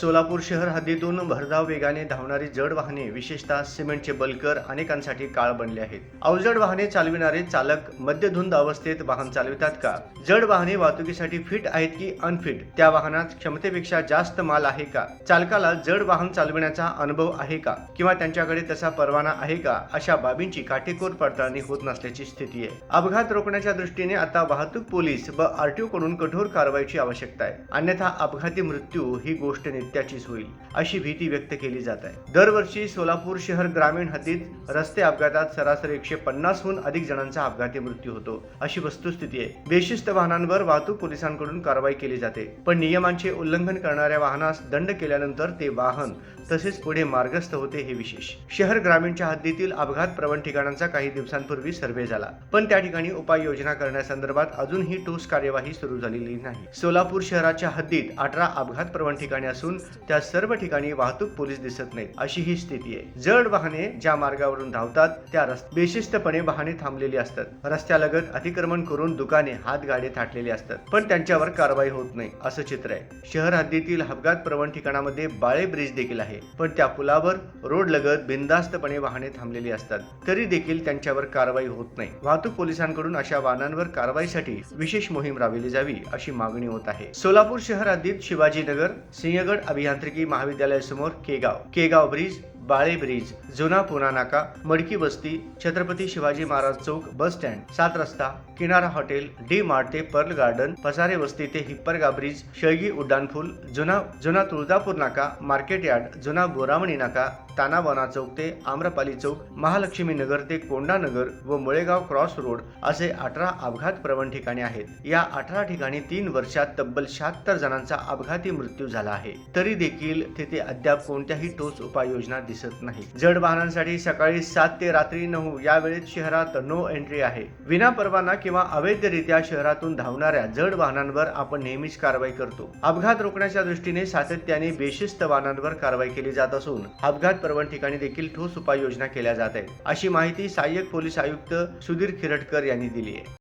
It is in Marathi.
सोलापूर शहर हद्दीतून भरधाव वेगाने धावणारी जड वाहने विशेषतः सिमेंटचे बलकर अनेकांसाठी काळ बनले आहेत. अवजड वाहने चालविणारे चालक मद्यधुंद अवस्थेत वाहन चालवितात का? जड वाहने वाहतुकीसाठी फिट आहेत की अनफिट त्या वाहनात क्षमतेपेक्षा जास्त माल आहे का? चालकाला जड वाहन चालविण्याचा अनुभव आहे का? किंवा त्यांच्याकडे तसा परवाना आहे का? अशा बाबींची काटेकोर पडताळणी होत नसल्याची स्थिती आहे. अपघात रोखण्याच्या दृष्टीने आता वाहतूक पोलीस व आरटीओ कडून कठोर कारवाईची आवश्यकता आहे. अन्यथा अपघाती मृत्यू ही गोष्ट नित्याचीच होईल अशी भीती व्यक्त केली जात आहे. दरवर्षी सोलापूर शहर ग्रामीण हद्दीत रस्ते अपघातात सरासरी एकशे पन्नासहून अधिक जणांचा अपघाती मृत्यू होतो अशी वस्तुस्थिती आहे. बेशिस्त वाहनांवर वाहतूक पोलिसांकडून कारवाई केली जाते पण नियमांचे उल्लंघन करणाऱ्या वाहनास दंड केल्यानंतर ते वाहन तसेच पुढे मार्गस्थ होते हे विशेष. शहर ग्रामीणच्या हद्दीतील अपघात प्रवण ठिकाणांचा काही दिवसांपूर्वी सर्व्हे झाला पण त्या ठिकाणी उपाययोजना करण्यासंदर्भात अजूनही ठोस कार्यवाही सुरू झालेली नाही. सोलापूर शहराच्या हद्दीत अठरा अपघात प्रवण ठिकाणे असून त्या सर्व ठिकाणी वाहतूक पोलीस दिसत नाहीत अशी ही स्थिती आहे. जड वाहने ज्या मार्गावरून धावतात त्या बेशिस्तपणे वाहने थांबलेली असतात. रस्त्यालगत अतिक्रमण करून दुकाने हातगाडे थाटलेली असतात. पण त्यांच्यावर कारवाई होत नाही असं चित्र आहे. शहर हद्दीतील अपघात प्रवण ठिकाणामध्ये बाळे ब्रिज देखील आहे. पण त्या पुलावर रोड लगत बिनधास्तपणे वाहने थांबलेली असतात. तरी देखील त्यांच्यावर कारवाई होत नाही. वाहतूक पोलिसांकडून अशा वाहनांवर कारवाईसाठी विशेष मोहीम राबविली जावी अशी मागणी होत आहे. सोलापूर शहर हद्दीत शिवाजीनगर सिंहगड अभियांत्रिकी महाविद्यालयासमोर केगाव केगाव ब्रिज बाळे ब्रिज जुना पुना नाका मडकी बस्ती छत्रपती शिवाजी महाराज चौक बस स्टँड सात रस्ता किनारा हॉटेल डी मार्ट ते पर्ल गार्डन पसारे वस्ती ते हिप्परगा ब्रिज शेळगी उड्डाणपूल जुना जुना तुळजापूर नाका मार्केट यार्ड जुना बोरामणी नाका तानावाना चौक ते आम्रपाली चौक महालक्ष्मी नगर ते कोंडा नगर व मुळेगाव क्रॉस रोड असे अठरा अपघात प्रवण ठिकाणी आहेत. या अठरा ठिकाणी तीन वर्षात तब्बल शहात्तर जणांचा अपघाती मृत्यू झाला आहे. तरी देखील तेथे अद्याप कोणत्याही ठोस उपाययोजना दिसत नाही. जड वाहनांसाठी सकाळी सात ते रात्री नऊ या वेळेत शहरात नो एंट्री आहे. विना परवाना किंवा अवैधरित्या शहरातून धावणाऱ्या जड वाहनांवर आपण नेहमीच कारवाई करतो. अपघात रोखण्याच्या दृष्टीने सातत्याने बेशिस्त वाहनांवर कारवाई केली जात असून अपघात प्रवण ठिकाणी देखील ठोस उपाययोजना केल्या जात आहेत. अशी माहिती सहाय्यक पोलीस आयुक्त सुधीर खिरटकर यांनी दिली आहे.